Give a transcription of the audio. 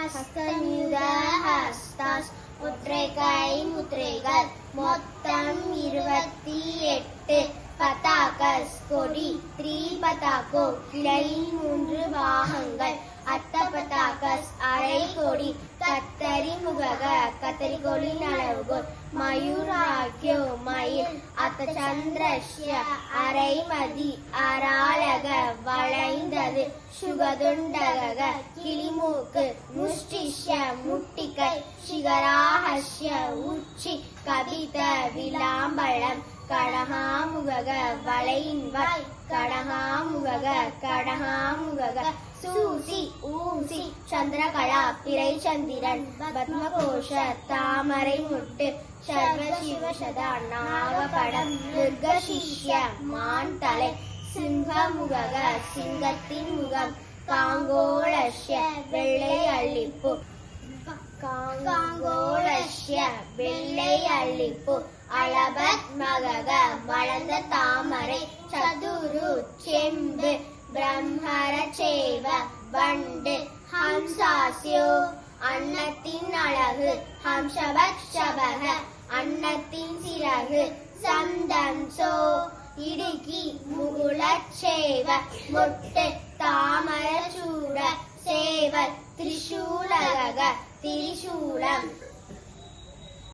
ஹஸ்தமியுத ஹஸ்தாஸ் ஒற்றை கை முத்திரைகள் மொத்தம் இருபத்தி எட்டு பதாகஸ் கொடி த்ரீ பதாகோ கிளை மூன்று பாகங்கள் அத்த பதாகஸ் அரை கோடி கத்தரி முகக கத்தரி கோடி அளவுகோல் மயூராக்கியோ மயில் அத்த சந்திரஷ்ய அரைமதி அராளக வளைந்தது சுகதுண்டக கிளிமூக்கு முஷ்டிஷ்ய முட்டிக்கை சிகராஹஸ்ய உச்சி கபித விளாம்பழம் கடகாமுக வளையின்வாய் கடகாமுக கடகாமுக சூசி ஊசி சந்திரகலா பிறை சந்திரன் பத்மகோஷ தாமரை முட்டு சர்வ சிவசதா நாகபடம் துர்கசிஷ்ய மான் தலை சிங்கமுக சிங்கத்தின் முகம். காங்கோலஷ்ய வெள்ளை அள்ளிப்பு காங்கோலஷ்ய வெள்ளை அள்ளிப்பு அளபத் மகக மலர்ந்த தாமரை சதுரு செம்பு. பிரம்மர சேவ வண்டு. ஹம்சாசியோ அன்னத்தின் அழகு. ஹம்சபக் சபக அன்னத்தின் சிறகு. சந்தம்சோ ഇടുക്കി മുകുളച്ചേവ മൊട്ടെ താമര ചൂട സേവ തൃശൂലക തിരിശൂലം